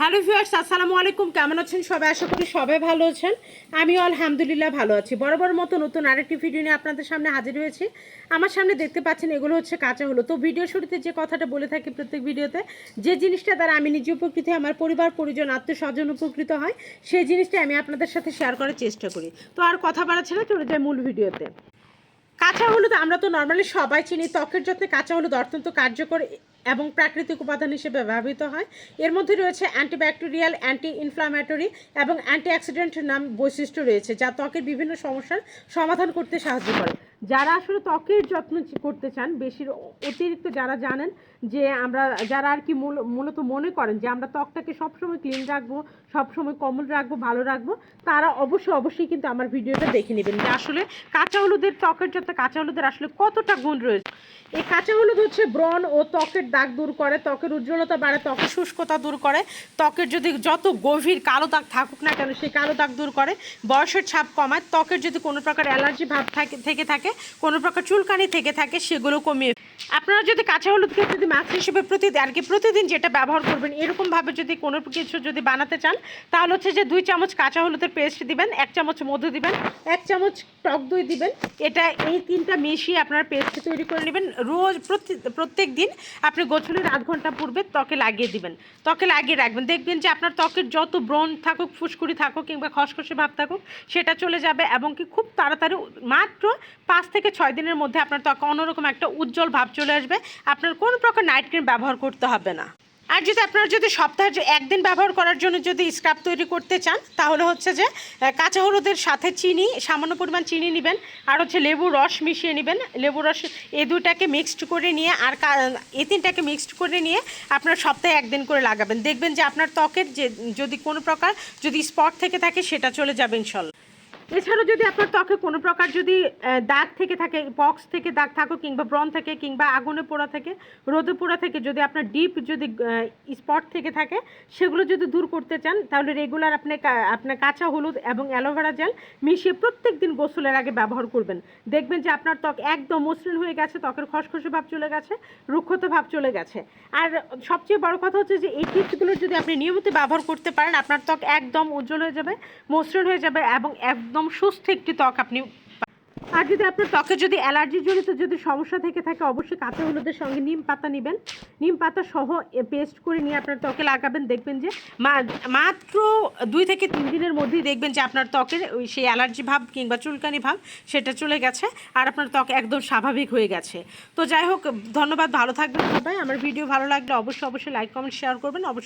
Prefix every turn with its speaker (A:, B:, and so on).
A: Hello viewers, আসসালামু আলাইকুম। কেমন আছেন সবাই? আশা করি সবাই ভালো আছেন। আমিও আলহামদুলিল্লাহ ভালো আছি। বরাবর মতো নতুন আরেকটি ভিডিও নিয়ে আপনাদের সামনে হাজির হয়েছি। আমার সামনে দেখতে পাচ্ছেন, এগুলো হচ্ছে কাঁচা হলো তো ভিডিও শুরুতে যে কথাটা বলে থাকি প্রত্যেক ভিডিওতে যে জিনিসটা দ্বারা আমি নিজে উপকৃত হই, আমার পরিবার, পরিজন আত্মীয় স্বজন উপকৃত হয়, সেই জিনিসটা আমি আপনাদের সাথে শেয়ার করার চেষ্টা করি। তো আর কথা বাড়াচ্ছে না, চলে যায় মূল ভিডিওতে কাঁচা হলুদ আমরা তো নর্মালি সবাই চিনি। ত্বকের যত্নে কাঁচা হলুদ অত্যন্ত কার্যকর এবং প্রাকৃতিক উপাদান হিসেবে ব্যবহৃত হয়। এর মধ্যে রয়েছে অ্যান্টিব্যাকটেরিয়াল অ্যান্টি ইনফ্লামেটরি এবং অ্যান্টি অ্যান্টিঅক্সিডেন্ট নাম বৈশিষ্ট্য রয়েছে, যা ত্বকের বিভিন্ন সমস্যার সমাধান করতে সাহায্য করে। যারা আসলে ত্বকের যত্ন করতে চান, বেশির অতিরিক্ত যারা জানেন যে আমরা, যারা আর কি মূল- মূলত মনে করেন যে আমরা ত্বকটাকে সবসময় ক্লিন রাখব, সবসময় কমল রাখব, ভালো রাখব, তারা অবশ্যই অবশ্যই কিন্তু আমার ভিডিওটা দেখে নেবেন যে আসলে কাঁচা হলুদের ত্বকের যত্নে, কাঁচা হলুদের আসলে কতটা গুণ রয়েছে। এই কাঁচা হলুদ হচ্ছে ব্রণ ও ত্বকের দাগ দূর করে, ত্বকের উজ্জ্বলতা বাড়ে, ত্বকের শুষ্কতা দূর করে, ত্বকের যদি যত গভীর কালো দাগ থাকুক না কেন, সেই কালো দাগ দূর করে, বয়সের ছাপ কমায়, ত্বকের যদি কোনো প্রকার অ্যালার্জি ভাব থাকে, থেকে থাকে কোনো প্রকার চুলকানি থেকে থাকে, সেগুলো কমিয়ে আপনারা যদি কাঁচা হলুদকে যদি মাছ হিসেবে প্রতিদিন আর কি প্রতিদিন যেটা ব্যবহার করবেন, এরকমভাবে যদি কোনো কিছু যদি বানাতে চান, তাহলে হচ্ছে যে দুই চামচ কাঁচা হলুদের পেস্ট দিবেন, এক চামচ মধু দিবেন, এক চামচ টক দই দিবেন। এটা এই তিনটা মিশিয়ে আপনারা পেস্ট তৈরি করে নেবেন। রোজ প্রতি প্রত্যেক দিন আপনি গোছলের আধ ঘণ্টা পূর্বে ত্বকে লাগিয়ে দিবেন। ত্বকে লাগিয়ে রাখবেন। দেখবেন যে আপনার ত্বকের যত ব্রণ থাকুক, ফুসকুড়ি থাকুক কিংবা খসখসে ভাব থাকুক, সেটা চলে যাবে এবং কি খুব তাড়াতাড়ি মাত্র পাঁচ থেকে ছয় দিনের মধ্যে আপনার ত্বকে অন্যরকম একটা উজ্জ্বল ভাব চলে আসবে। আপনার কোনো প্রকার নাইট ক্রিম ব্যবহার করতে হবে না। আর যদি আপনারা যদি সপ্তাহে একদিন ব্যবহার করার জন্য যদি স্ক্রাব তৈরি করতে চান, তাহলে হচ্ছে যে কাঁচা হলুদের সাথে চিনি, সামান্য পরিমাণ চিনি নেবেন, আর হচ্ছে লেবুর রস মিশিয়ে নেবেন। লেবুর রস এই দুটাকে মিক্সড করে নিয়ে, আর এই তিনটাকে মিক্সড করে নিয়ে আপনার সপ্তাহে একদিন করে লাগাবেন। দেখবেন যে আপনার ত্বকের যে, যদি কোনো প্রকার যদি স্পট থেকে থাকে, সেটা চলে যাবে ইনশাল্লাহ। এছাড়া যদি আপনার ত্বকে কোনো প্রকার যদি দাগ থেকে থাকে, পক্স থেকে দাগ থাকো কিংবা ব্রণ থেকে কিংবা আগুনে পোড়া থেকে, রোদে পোড়া থেকে যদি আপনার ডিপ যদি স্পট থেকে থাকে, সেগুলো যদি দূর করতে চান, তাহলে রেগুলার আপনি আপনার কাঁচা হলুদ এবং অ্যালোভেরা জেল মিশিয়ে প্রত্যেক দিন গোসলের আগে ব্যবহার করবেন। দেখবেন যে আপনার ত্বক একদম মসৃণ হয়ে গেছে, ত্বকের খসখসে ভাব চলে গেছে, রুক্ষত ভাব চলে গেছে। আর সবচেয়ে বড় কথা হচ্ছে যে, এই টিপসগুলো যদি আপনি নিয়মিত ব্যবহার করতে পারেন, আপনার ত্বক একদম উজ্জ্বল হয়ে যাবে, মসৃণ হয়ে যাবে এবং একদম সুস্থ একটি ত্বক আপনি আর যদি আপনার ত্বকে যদি অ্যালার্জি জনিত যদি সমস্যা থেকে থাকে, অবশ্যই কাঁচা হলুদের সঙ্গে নিম পাতা নেবেন। নিম পাতা সহ পেস্ট করে নিয়ে আপনার ত্বকে লাগাবেন। দেখবেন যে মাত্র দুই থেকে তিন দিনের মধ্যেই দেখবেন যে আপনার ত্বকের ওই সেই অ্যালার্জি ভাব কিংবা চুলকানি ভাব সেটা চলে গেছে আর আপনার ত্বক একদম স্বাভাবিক হয়ে গেছে। তো যাই হোক, ধন্যবাদ, ভালো থাকবেন সবাই। আমার ভিডিও ভালো লাগলে অবশ্যই অবশ্যই লাইক কমেন্ট শেয়ার করবেন। অবশ্যই